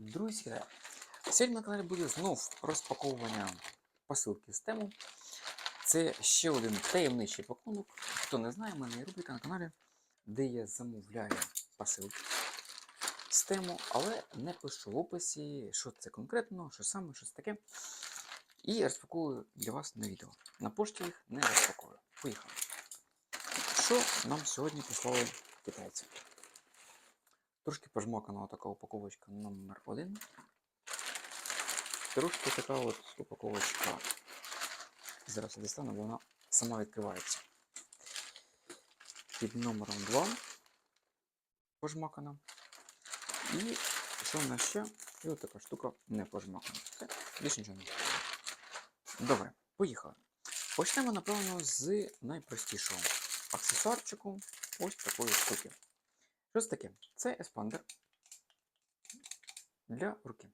Друзі, сьогодні на каналі буде знов розпаковування посилки з тему. Це ще один таємничий пакунок. Хто не знає, в мене є рубрика на каналі, де я замовляю посилки з тему, але не пишу в описі, що це конкретно, що саме, що таке. І розпаковую для вас на відео. На пошті їх не розпаковую. Поїхали. Що нам сьогодні прислали китайці? Трошки пожмакана така упаковочка номер один. Трошки така от упаковочка. Зараз я достану, бо вона сама відкривається. Під номером 2 пожмакана. І що в нас ще? І от така штука не пожмакана. Все, більше нічого не. Добре, поїхали. Почнемо, напевно, з найпростішого аксесуарчику ось такої штуки. Що таке? Це еспандер для руки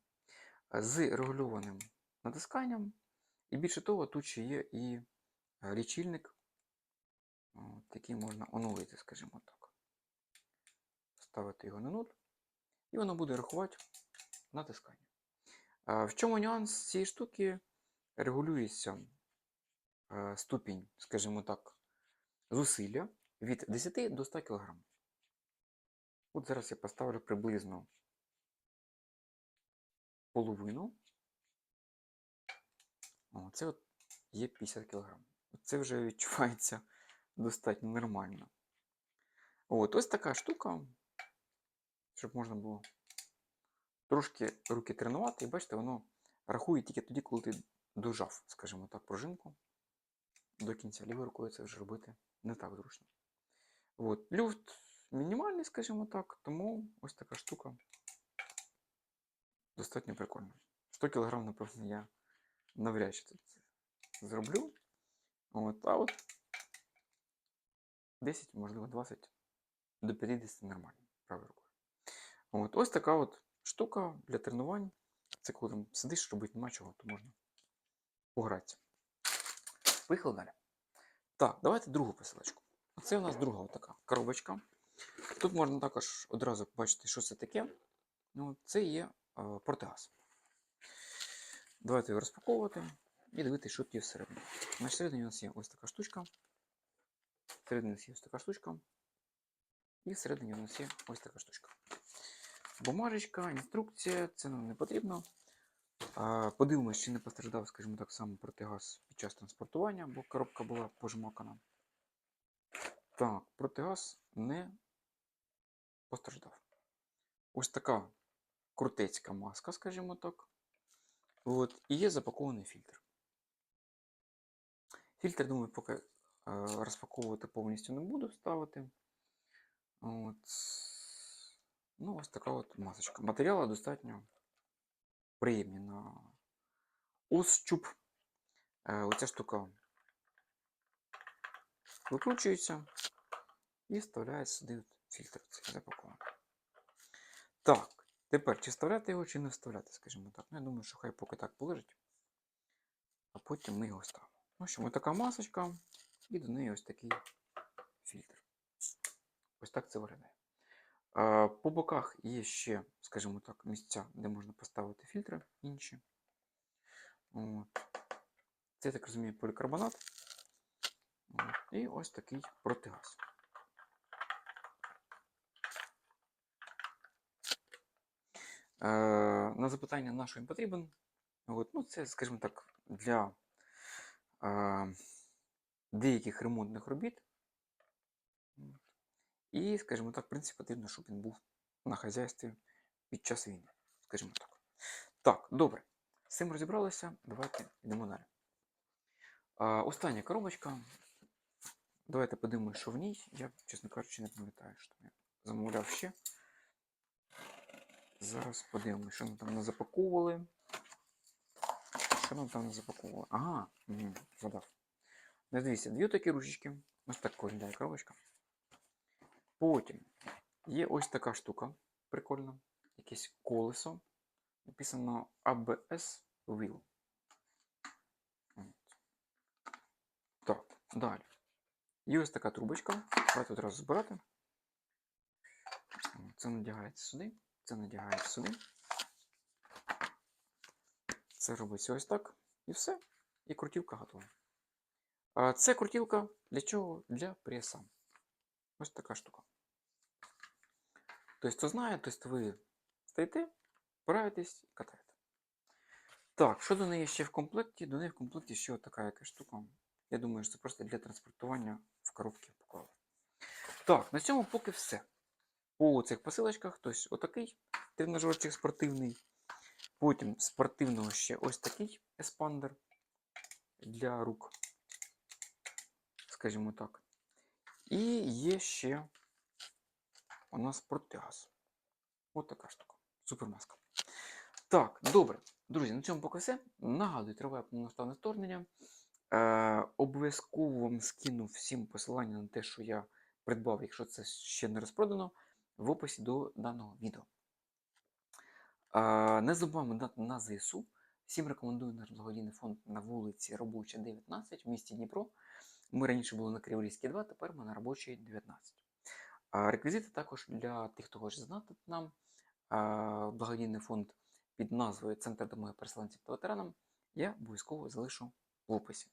з регульованим натисканням. І більше того, тут ще є і е, лічильник, який можна оновити, скажімо так. Ставити його на 0, і воно буде рахувати натискання. В чому нюанс цієї штуки? Регулюється е, ступінь, скажімо так, зусилля від 10 до 100 кг. От зараз я поставлю приблизно половину. О, це от є 50 кг. Це вже відчувається достатньо нормально. От, ось така штука, щоб можна було трошки руки тренувати, і бачите, воно рахує тільки тоді, коли ти дожав, скажімо так, пружинку. До кінця лівою рукою це вже робити не так зручно. От, люфт мінімальний, скажімо так, тому ось така штука достатньо прикольна. 100 кг, напевно, я навряд чи тут зроблю. От, а от 10, можливо, 20 до 50 нормально правою рукою. От, ось така от штука для тренувань. Це коли там сидиш, робити нема чого, то можна погратися. Поїхали далі. Так, давайте другу посилочку. Це у нас друга така коробочка. Тут можна також одразу побачити, що це таке. Ну, Це є е, протигаз. Давайте його розпаковувати і дивитися, що тут є всередині. На всередині у нас є ось така штучка. Всередині у нас є ось така штучка. І всередині у нас є ось така штучка. Бумажечка, інструкція, це нам не потрібно. Подивимось, чи не постраждав, скажімо так, саме протигаз під час транспортування, бо коробка була пожмакана. Так, протигаз не постраждав. Ось така крутецька маска, скажімо так. От, і є запакований фільтр. Фільтр, думаю, поки е, розпаковувати повністю не буду ставити. От. Ну, ось така от масочка. Матеріали достатньо приємні на ощуп. Е, оця штука викручується і вставляється сюди фільтр цей запакований. Так, тепер чи вставляти його, чи не вставляти, скажімо так. Ну, я думаю, що хай поки так полежить, а потім ми його ставимо. В общем, ось така масочка, і до неї ось такий фільтр. Ось так це виглядає. По боках є ще, скажімо так, місця, де можна поставити фільтри інші. От. Це, я так розумію, полікарбонат. І ось такий протигаз. На запитання, на що їм потрібен, от, ну, це, скажімо так, для е, деяких ремонтних робіт. І, скажімо так, в принципі, потрібно, щоб він був на хазяйстві під час війни. Скажімо так. Так, добре. З цим розібралися. Давайте йдемо далі. А, остання коробочка. Давайте подивимося, що в ній. Я, чесно кажучи, не пам'ятаю, що я замовляв ще. Зараз подивимося, що нам там не запаковували. Що нам там не запаковували? Ага, згадав. Не дивіться, дві такі ручечки. Ось так виглядає коробочка. Потім є ось така штука. Прикольна. Якесь колесо. Написано ABS Wheel. Так, далі. Є ось така трубочка. Давайте одразу збирати. Це надягається сюди. Це надягається сюди. Це робиться ось так. І все. І крутілка готова. А це крутілка для чого? Для преса. Ось така штука. Тобто, хто знає, тобто ви стоїте, впираєтесь і катаєте. Так, що до неї ще в комплекті? До неї в комплекті ще така яка штука. Я думаю, що це просто для транспортування в коробки поклали. Так, на цьому поки все. По цих посилочках, тобто отакий тренажерчик спортивний. Потім спортивного ще ось такий еспандер для рук, скажімо так. І є ще у нас протигаз. Ось така штука. Супермаска. Так, добре. Друзі, на цьому поки все. Нагадую, триває повноштабне вторгнення. Е, обов'язково вам скину всім посилання на те, що я придбав, якщо це ще не розпродано, в описі до даного відео. Е, не забуваємо дати на ЗСУ. Всім рекомендую наш благодійний фонд на вулиці Робоча 19 в місті Дніпро. Ми раніше були на Криворізькій 2, тепер ми на робочій 19. Реквізити також для тих, хто хоче знати нам. Благодійний фонд під назвою Центр допомоги переселенців та ветеранам я обов'язково залишу в описі.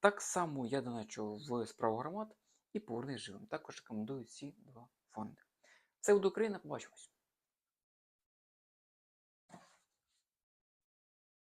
Так само я доначу в справу громад і повернись живим. Також рекомендую ці два фонди. Це буде Україна, побачимось.